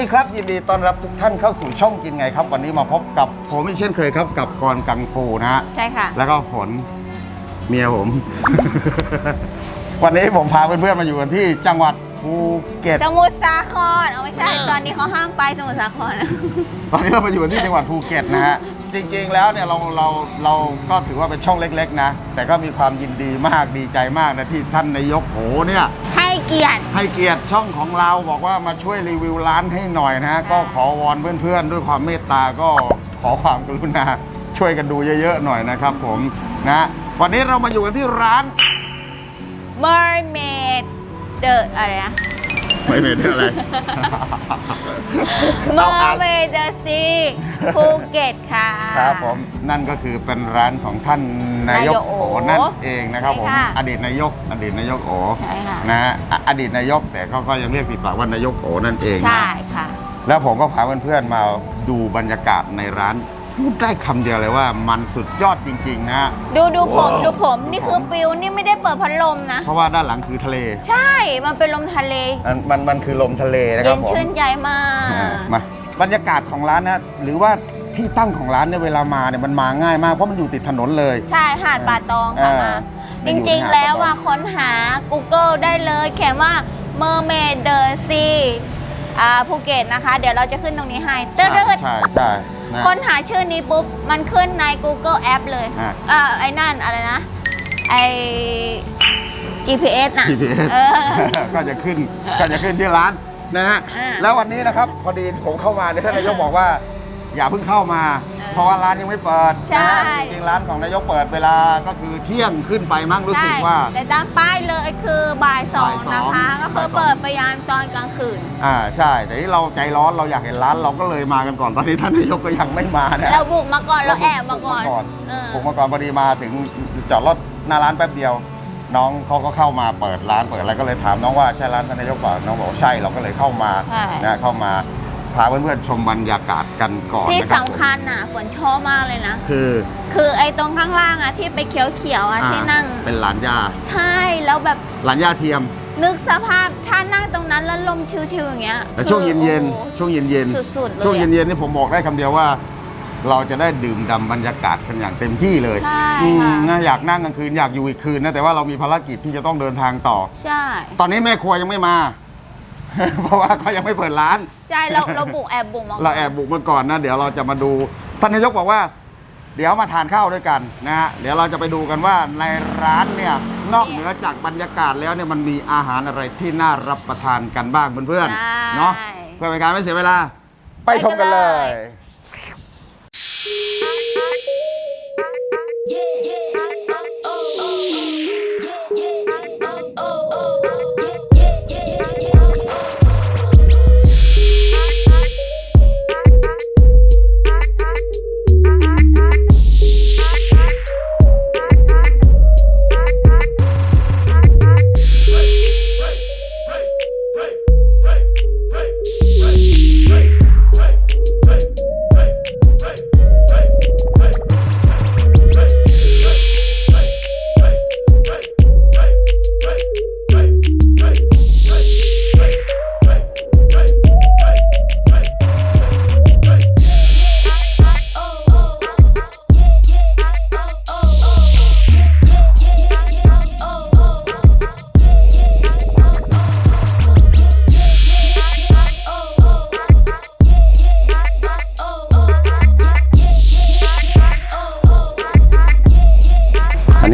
ดีครับยินดีต้อนรับทุกท่านเข้าสู่ช่องกินไงครับ วันนี้มาพบกับผมอีกเช่นเคยครับ กับกรกังฟูนะฮะใช่ค่ะ แล้วก็ฝนเมียผม วันนี้ผมพาเพื่อนๆมาอยู่กันที่จังหวัดภูเก็ต สมุทรสาครเอาไม่ใช่ ตอนนี้เขาห้ามไปสมุทรสาครนะตอนนี้เรามาอยู่กันที่จังหวัดภูเก็ตนะฮะ จริงๆแล้วเนี่ยเราเราเราก็ถือว่าเป็นช่องเล็ก ๆ นะ แต่ก็มีความยินดีมากดีใจมากนะที่ท่านนายกโหเนี่ย ให้ เกียรติ ให้เกียรติช่องของเราบอกว่ามาช่วยรีวิวร้านให้หน่อยนะฮะก็ขอวอนเพื่อนๆ ด้วยความเมตตาก็ขอความกรุณาช่วยกันดูเยอะๆหน่อยนะครับผมนะวันนี้เรามาอยู่กันที่ร้าน mermaid the อะไรนะ ไม่เป็นอะไรเอาอ่าน mermaid the sea ภูเก็ตค่ะ ครับผมนั่นก็คือเป็นร้านของท่าน นายกนายกโอโอนั่นเองนะครับผมใช่ค่ะอดีตนายก อดีตนายกโอใช่ค่ะ นะฮะอะอดีตนายกแต่เขาก็ยังเรียกติดปากว่านายกโอนั่นเองนะ ใช่ค่ะ แล้วผมก็พาเพื่อนๆมาดูบรรยากาศในร้านพูดได้คำเดียวเลยว่ามันสุดยอดจริงๆนะ ดูดูผมดูผมนี่คือปิวนี่ไม่ได้เปิดพัดลมนะ เพราะว่าด้านหลังคือทะเล ใช่มันเป็นลมทะเล มันมันมันคือลมทะเลนะคเย็รับนผมชื่นใจมากอ่ามาบรรยากาศของร้านนะหรือว่า ที่ตั้งของร้านเนี่ยเวลามาเนี่ยมันมาง่ายมากเพราะมันอยู่ติดถนนเลย ใช่หาดป่าตองค่ะเออมามัจนอยู่ริงที่หาดๆแล้วป่าตองว่าค้นหา Google ได้เลยเขียนว่า mermaid the sea อ่าภูเก็ตนะคะ เดี๋ยวเราจะขึ้นตรงนี้ให้ตึ๊ดใช่ใช่ใช่นะ ค้นหาชื่อนี้ปุ๊บ มันขึ้นใน Google App เลยอะเอ่าไอ้นั่นอะไรนะ ไอ GPS น่ะ GPS เออ ก็จะขึ้นก็จะขึ้นที่ร้านนะฮะอ่าแล้ววันนี้นะครับพอดีผมเข้ามาเนี่ยท่านนายกบอกว่า อย่าเพิ่งเข้ามาออเพราะว่าร้านยังไม่เปิดใช่นะฮะจริงๆร้านของนายกเปิดเวลาก็คือเที่ยงขึ้นไปมั้งรู้สึกว่า แต่ตามป้ายเลยคือบ่ายสองบ่ายสองนะคะ ก็คือบ่ายสอง เปิดไปยานตอนกลางคืน อ่าใช่ แต่ที่เราใจร้อนเราอยากเห็นร้านเราก็เลยมากันก่อนตอนนี้ท่านนายกก็ยังไม่มานะเราบุกมาก่อนเราแอบมาก่อนเออ ผมมาก่อนพอดีมาถึงจอดรถหน้าร้านแป๊บเดียว น้องเขาก็เข้ามาเปิดร้านเปิดอะไรก็เลยถามน้องว่าใช่ร้านท่านนายกเปล่าน้องบอกว่าใช่เราก็เลยเข้ามาใช่ นะเข้ามา พาเพื่อนๆชมบรรยากาศกันก่อนที่นะครับสำคัญน่ะฝนชอบมากเลยนะ คือคือไอ้ตรงข้างล่างอะที่ไปเขียวๆอะอ่าที่นั่ง เป็นหลานย่าใช่แล้วแบบหลานย่าเทียม นึกสภาพถ้านั่งตรงนั้นแล้วลมชิวๆอย่างเงี้ยแต่ช่วงคือเย็นโอ้โหๆช่วงเย็นๆสุดๆเลยช่วงอะเย็นๆนี่ผมบอกได้คำเดียวว่า เราจะได้ดื่มด่ำบรรยากาศกันอย่างเต็มที่เลยใช่อืมค่ะนะอยากนั่งกลางคืนอยากอยู่อีกคืนนะแต่ว่าเรามีภารกิจที่จะต้องเดินทางต่อ ใช่ ตอนนี้แม่ครัวยังไม่มา เพราะว่าเขายังไม่เปิดร้าน ใช่เราเราบุกแอบบุกมาก่นเราแอบบุกมาก่อนนะเดี๋ยวเราจะมาดูท่านนายกบอกว่า เดี๋ยวมาทานข้าวด้วยกันนะฮะเดี๋ยวเราจะไปดูกันว่าในร้านเนี่ยนอกเหนือจากบรรยากาศแล้วเนี่ยมันมีอาหารอะไรที่น่ารับประทานกันบ้างเพื่อนใช่ๆเนาะเพื่อเป็นการไม่เสียเวลา ไปชมกันเลย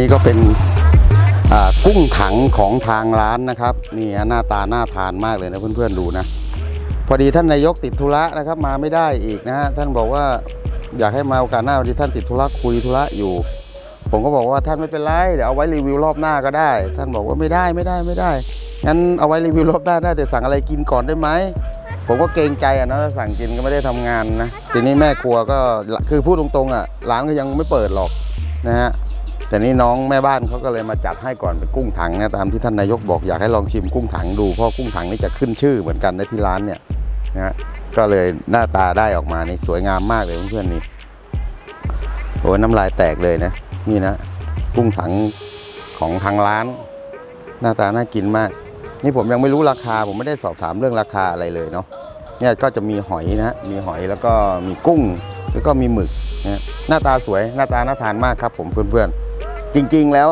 นี้ก็เป็นกุ้งถังของทางร้านนะครับนี่หน้าตาน่าทานมากเลยนะเพื่อนๆดูนะ พอดีท่านนายกติดธุระนะครับมาไม่ได้อีกนะฮะท่านบอกว่าอยากให้มาโอกาสหน้าพอดีท่านติดธุระคุยธุระอยู่ ผมก็บอกว่าท่านไม่เป็นไรเดี๋ยวเอาไว้รีวิวรอบหน้าก็ได้ ท่านบอกว่าไม่ได้ไม่ได้ไม่ได้งั้นเอาไว้รีวิวรอบหน้าได้แต่สั่งอะไรกินก่อนได้ไหมผมก็เกรงใจอะนะสั่งกินก็ไม่ได้ทำงานนะทีนี้แม่ครัวก็คือพูดตรงๆอะร้านก็ยังไม่เปิดหรอกนะฮะ แต่นี่น้องแม่บ้านเขาก็เลยมาจัดให้ก่อนเป็นกุ้งถังนะตามที่ท่านนายกบอกอยากให้ลองชิมกุ้งถังดูเพราะกุ้งถังนี่จะขึ้นชื่อเหมือนกันนที่ร้านเนี่ยนะฮะก็เลยหน้าตาได้ออกมานี่สวยงามมากเลยเพื่อนๆนี่โอ้ยน้ำลายแตกเลยนะนี่นะกุ้งถังของทางร้าน หน้าตาน่ากินมาก นี่ผมยังไม่รู้ราคา ผมไม่ได้สอบถามเรื่องราคาอะไรเลยเนาะเนี่ยก็จะมีหอยนะฮะมีหอยแล้วก็มีกุ้ง แล้วก็มีหมึกนะหน้าตาสวยหน้าตาน่าทานมากครับผมเพื่อนๆ จริง ๆ แล้ว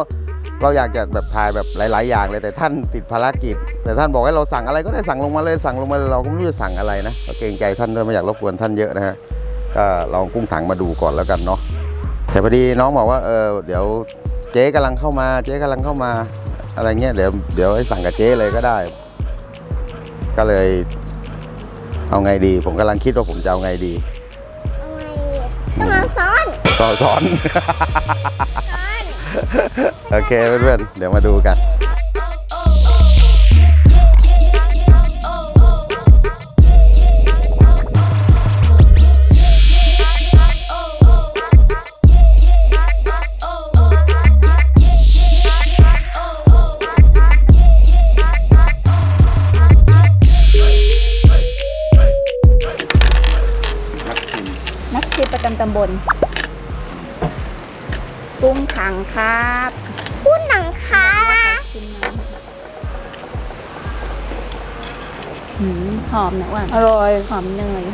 เราอยากจะแบบถ่ายแบบหลาย ๆ อย่างเลยแต่ท่านติดภารกิจ แต่ท่านบอกให้เราสั่งอะไรก็ได้สั่งลงมาเลยสั่งลงมาเลยเราก็ไม่รู้จะสั่งอะไรนะก็เกรงใจท่านด้วยไม่อยากรบกวนท่านเยอะนะฮะก็ลองกุ้งถังมาดูก่อนแล้วกันเนาะแต่พอดีน้องบอกว่าเออเดี๋ยวเจ๊กำลังเข้ามาเจ๊กำลังเข้ามาอะไรเงี้ยเดี๋ยวเดี๋ยวให้สั่งกับเจ๊เลยก็ได้ ก็เลย เอาไงดี ผมกำลังคิดว่าผมจะเอาไงดีต้องเอาซ้อนต่อสอนซ้อน โอเคเพื่อนๆ เดี๋ยวมาดูกันนักชิมประจำตำบล กุ้งถังครับพูดหนังคาชิมน้ำหืมหอมนะว่ะอร่อย หอมเนย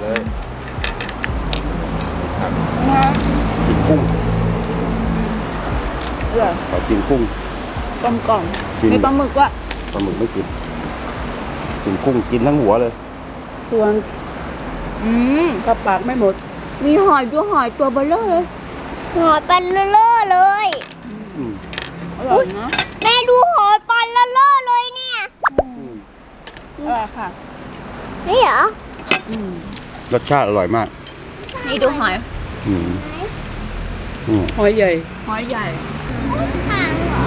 เลยนะกินกุ้งอร่อยขอชิมกุ้งกลมกล่อมชิมมีปลาหมึกว่ะปลาหมึกไม่กินชิมกุ้งกินทั้งหัวเลย ส่วน อืมกระปากไม่หมด มีหอยตัวหอยตัวเบลเลอร์เลยหอยปันเลอะเลอะเลยอืมอร่อยนะแม่ดูหอยปันเลอะเลอะเลยเนี่ยอืมอร่อยค่ะ นี่เหรออืมรสชาติอร่อยมากนี่ดูหอย อืมอืมหอยใหญ่ หอยใหญ่ทางเหรอ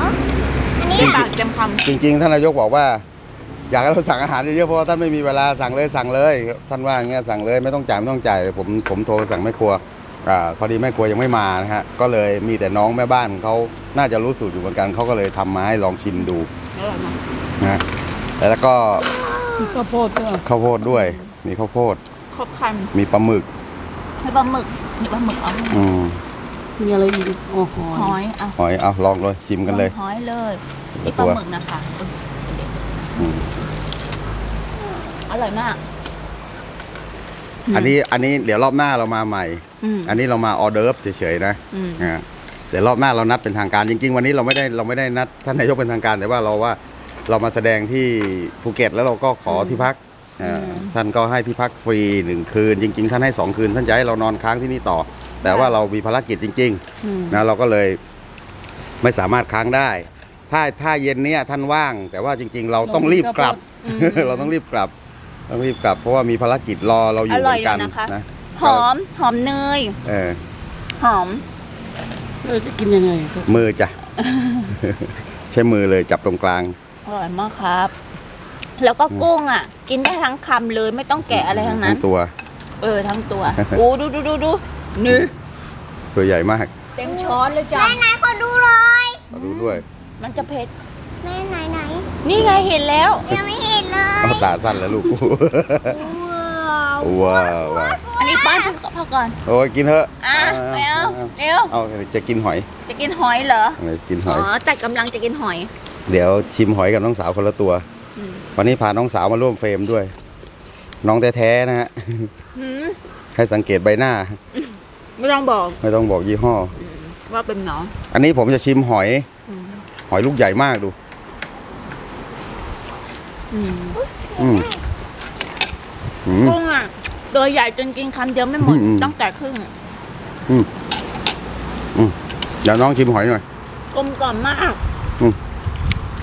อันนี้ปากเต็มคำ จริงๆท่านนายกบอกว่า อยากให้เราสั่งอาหารเยอะๆเพราะว่าท่านไม่มีเวลาสั่งเลยสั่งเลย ท่านว่าอย่างเงี้ยสั่งเลยไม่ต้องจ่ายไม่ต้องจ่ายผมผมโทรสั่งแม่ครัวอ่าพอดีแม่ครัวยังไม่มานะฮะก็เลยมีแต่น้องแม่บ้านเขาน่าจะรู้สูตรอยู่เหมือนกันเขาก็เลยทำมาให้ลองชิมดูอร่อยมากนะฮะแล้วก็มีข้าวโพดด้วยข้าวโพดด้วย มีข้าวโพดครบครันมีปลาหมึกมีปลาหมึกมีปลาหมึกเอาอืมมีอะไรอีกอ๋อหอหอยยเอาหอยเอาลองเลยชิมกันเลย หอยเลยเดี๋นี่ยวปลาตัวหมึกนะคะ อืมอร่อยมาก อันนี้อันนี้เดี๋ยวรอบหน้าเรามาใหม่อืมอันนี้เรามาออเดิร์ฟเฉยๆนะอืมอ่าเดี๋ยวรอบหน้าเรานัดเป็นทางการจริง ๆ วันนี้เราไม่ได้เราไม่ได้นัดท่านนายกเป็นทางการ แต่ว่าเราว่าเรามาแสดงที่ภูเก็ตแล้วเราก็ขอที่พักอ่าท่านก็ให้ที่พักฟรีหนึ่งคืน จริง ๆ ท่านให้สองคืน ท่านจะให้เรานอนค้างที่นี่ต่อ แต่ว่าเรามีภารกิจจริงอืมๆนะเราก็เลยไม่สามารถค้างได้ ถ้าถ้าเย็นเนี้ยท่านว่าง แต่ว่าจริง ๆ เราต้องรีบกลับเราต้องรีบกลับต้องรีบกลับ เพราะว่ามีภารกิจรอเราอยู่เหมือนกันอร่อยเลยนะคะ นะหอมหอมเนย เออหอม เออจะกินยังไงครับมือจ้ะ ใช้มือเลยจับตรงกลาง อร่อยมากครับ แล้วก็กุ้งอะ กินได้ทั้งคำเลยไม่ต้องแกะอะไรทั้งนั้น ตัว เออทั้งตัว โอ้ดูดูดูดูนี่ตัวใหญ่มากเต็มช้อนเลยจ้ะแม่ไหนขอดูหน่อยขอดูด้วย มันจะเผ็ด แม่ไหนไหนนี่ไงเห็นแล้ว ยังไม่เห็นเลยเอาตาสั้นแล้วลูก ว้าวว้าวว้าวอันนี้ป้อนพ่อพ่อก่อน โอ้ยกินเถอะอะไม่เอาเร็ว เอาจะกินหอย จะกินหอยเหรอเอากินหอ๋อยอแต่กำลังจะกินหอย เดี๋ยวชิมหอยกับน้องสาวคนละตัว อืม วันนี้พาน้องสาวมาร่วมเฟรมด้วย น้องแท้ๆนะฮะ หืมให้สังเกตใบหน้า ไม่ต้องบอกไม่ต้องบอกยี่ห้อ ว่าเป็นน้องอันนี้ผมจะชิมหอยอืม หอยลูกใหญ่มากดูอืมอืมอืม กุ้งอะตัวใหญ่จนกินคำเดียวไม่หมดอืมต้องแต่ครึ่งเดี๋ยวน้องชิมหอยหน่อย กลมกล่อมมาก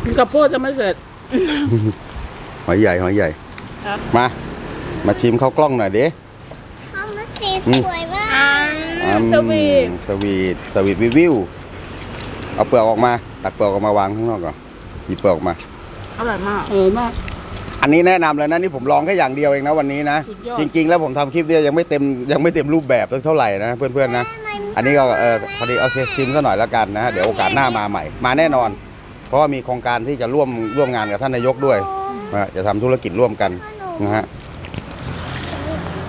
กินข้าวโพดจะไม่เสร็จ หอยใหญ่หอยใหญ่ ครับ มา มาชิมข้าวกล้องหน่อยดิทำมาสีสวยมาอ่ากอืมสวีท สวีท สวีทวิววิว เอาเปลือกออกมา ตักเปลือกออกมาวางข้างนอกก่อนหยิบเปลือกออกมา อร่อยมากอร่อยมาก อันนี้แนะนำเลยนะนี่ผมลองแค่อย่างเดียวเองนะวันนี้นะ สุดยอด จริง ๆ แล้วผมทำคลิปเนี่ยยังไม่เต็มยังไม่เต็มรูปแบบสักเท่าไหร่นะเพื่อนๆนะ อันนี้ก็เออพอดีโอเคชิมซะหน่อยแล้วกันนะเดี๋ยวโอกาสหน้ามาใหม่ มาแน่นอน เพราะว่ามีโครงการที่จะร่วมร่วมงานกับท่านนายกด้วยนะจะทำธุรกิจร่วมกันนะฮะ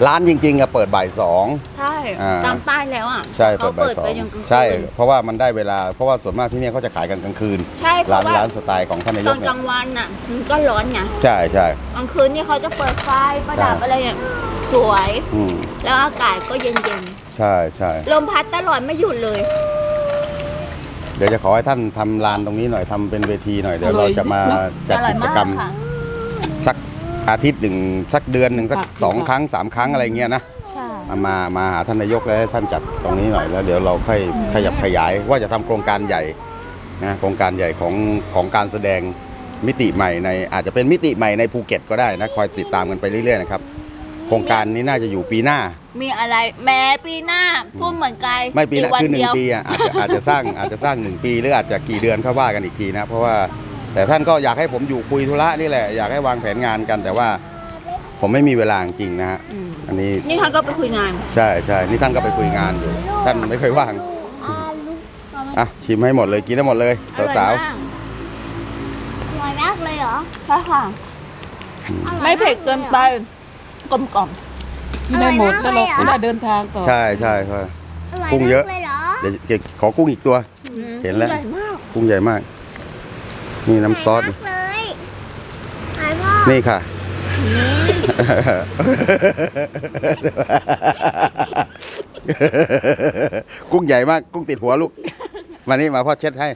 ร้านจริงๆอะเปิดบ่ายสอง ใช่อ่าตามป้ายแล้วอะใช่เขาเปิดบ่ายเปิดสอไปงยังกลางคืนใช่เพราะว่ามันได้เวลาเพราะว่าส่วนมากที่เนี่ยเขาจะขายกันกลางคืน ใช่เพร้านราะว่าร้านสไตล์ของท่านนายตกอนกเนี่ลายงวันน่ะมันก็ร้อนไงใช่ใช่ กลางคืนนี่เขาจะเปิดไฟประดับใช่ อะไรเนี่ยสวย อืมแล้วอากาศก็เย็นใช่ใช่ๆลมพัดตลอดไม่หยุดเลย เดี๋ยวจะขอให้ท่านทำลานตรงนี้หน่อยทำเป็นเวทีหน่อยเดี๋ยวเราจะมาจัดอร่อยกิจมากกรรมค่ะ สัก อาทิตย์หนึ่งสักเดือนหนึ่งสักครับสองครั้งสามครั้งอะไรเงี้ยนะใช่มามามาหาท่านนายกแล้วให้ท่านจัดตรงนี้หน่อยแล้วเดี๋ยวเราค่อยขยับขยายว่าจะทำโครงการใหญ่นะโครงการใหญ่ของของการแสดงมิติใหม่ในอาจจะเป็นมิติใหม่ในภูเก็ตก็ได้นะคอยติดตามกันไปเรื่อยๆนะครับโครงการนี้น่าจะอยู่ปีหน้า มีอะไรแม้ปีหน้าพูดเหมือนไกลไม่ปีหน้าวัคือหนึ่เดีงยว ปีอะอาจจะอาจจะสร้างอาจจะสร้างหนึ่งปีหรืออาจจะกี่เดือนเขาว่ากันอีกทีนะ เพราะว่า แต่ท่านก็อยากให้ผมอยู่คุยธุระนี่แหละ อยากให้วางแผนงานกัน แต่ว่าผมไม่มีเวลาจริงๆนะฮะอืมอันนี้นี่เขาก็ไปคุยงาน ใช่ใช่นี่ท่านก็ไปคุยงานอยู่ ท่านไม่เคยว่างอาลูกอะชิมให้หมดเลยกินได้หมดเลยอร่อยสาวมากสวยมากเลยเหรอใช่ค่ะอร่อยไม่เผ็ดเกินไปกลมกล่อมกินได้หมดแล้วเราไม่ได้เดินทางต่อๆใช่ใช่ใช่อร่อยกุ้งเยอะมากเลยเหรอเดี๋ยวเดี๋ยวขอกุ้งอีกตัว เห็นแล้วใหญ่มากกุ้งใหญ่มาก นี่น้ำซอสสวยมากเลยหายพ่อนี่ค่ะ กุ้งใหญ่มาก กุ้งติดหัวลูก มานี่มาพ่อเช็ดให้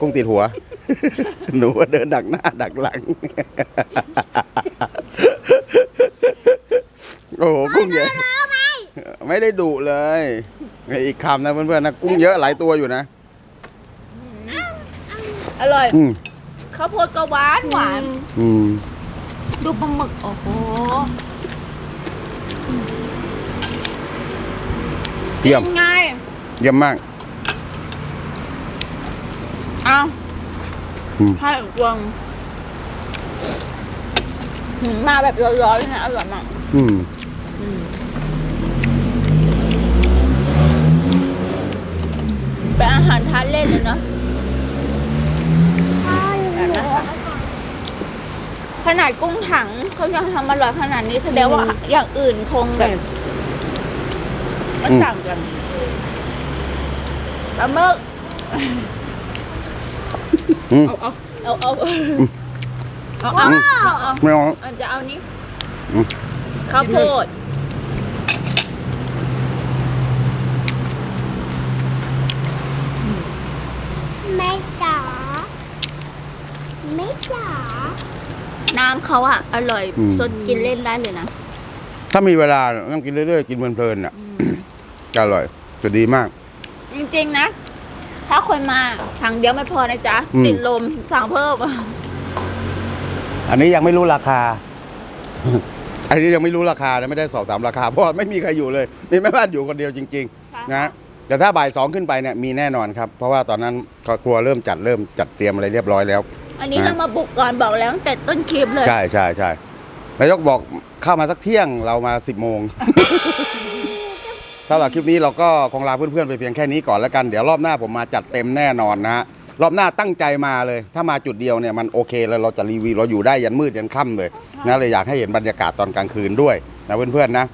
กุ้งติดหัว หนูว่าเดินดักหน้าดักหลัง โอ้โหกุ้งใหญ่ไม่ได้ดุเลยอีกคำนะเพื่อนๆนะกุ้งเยอะหลายตัวอยู่นะ อร่อย อืม ข้าวโพดก็หวานหวาน อืมดูปลาหมึกโอ้โหเยี่ยมเป็นไงเยี่ยมมากเอ้าอืม ให้กวางหืมมาแบบร้อนๆเลยนะอร่อยมากอืมเป็นอาหารทานเล่นเลยเนาะ พ่อหนู แบบนั้นค่ะ ขนาดกุ้งถังเขายังทำอร่อยขนาดนี้แสดงว่าอย่างอื่นคงแบบมันต่างกันปลาหมึกอืมเอาเอาเอาเอาเอาเอาเอาเอาไม่เอาเอาจะเอานี้อืมข้าวโพดแม่จ๋าแม่จ๋า น้ำเขาอะอร่อยอืม สดกินเล่นได้เลยนะ ถ้ามีเวลาต้องกินเรื่อยๆ กินเพลินๆอะจะอร่อยจะดีมาก จริงๆนะ ถ้าคนมาถังเดียวไม่พอนะจ๊ะ อืม ติดลมสั่งเพิ่มอะอันนี้ยังไม่รู้ราคา อันนี้ยังไม่รู้ราคานะไม่ได้สอบถามราคา เพราะว่าไม่มีใครอยู่เลย มีแม่บ้านอยู่คนเดียวจริง ๆ นะแต่ถ้าบ่ายสองขึ้นไปเนี่ยมีแน่นอนครับ เพราะว่าตอนนั้นครัวเริ่มจัดเริ่มจัดเตรียมอะไรเรียบร้อยแล้ว อันนี้นะเรามาบุกก่อนบอกแล้วตั้งแต่ต้นคลิปเลย ใช่ใช่ใช่นายกบอกเข้ามาสักเที่ยงเรามาสิบโมงสำหรับคลิปนี้เราก็คงลาเพื่อนๆไปเพียงแค่นี้ก่อนแล้วกัน เดี๋ยวรอบหน้าผมมาจัดเต็มแน่นอนนะฮะรอบหน้าตั้งใจมาเลย ถ้ามาจุดเดียวเนี่ยมันโอเคแล้วเราจะรีวิวเราอยู่ได้ยันมืดยันค่ำเลยนะเลยอยากให้เห็นบรรยากาศตอนกลางคืนด้วยนะเพื่อนๆนะ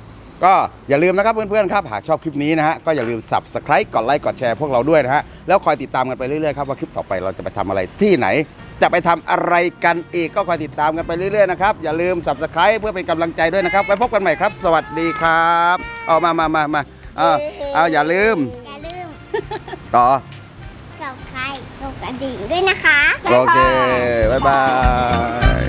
ก็อย่าลืมนะครับเพื่อนๆครับหากชอบคลิปนี้นะฮะก็อย่าลืม subscribe กดไลค์กดแชร์พวกเราด้วยนะฮะแล้วคอยติดตามกันไปเรื่อยๆครับว่าคลิปต่อไปเราจะไปทำอะไรที่ไหน จะไปทำอะไรกันอีกก็คอยติดตามกันไปเรื่อยๆนะครับ อย่าลืม subscribe เพื่อเป็นกำลังใจด้วยนะครับไว้พบกันใหม่ครับ สวัสดีครับเอามามามามาเอาเอาอย่าลืม อย่าลืมต่อกับใครกดกระดิ่งด้วยนะคะโอเคบ๊ายบาย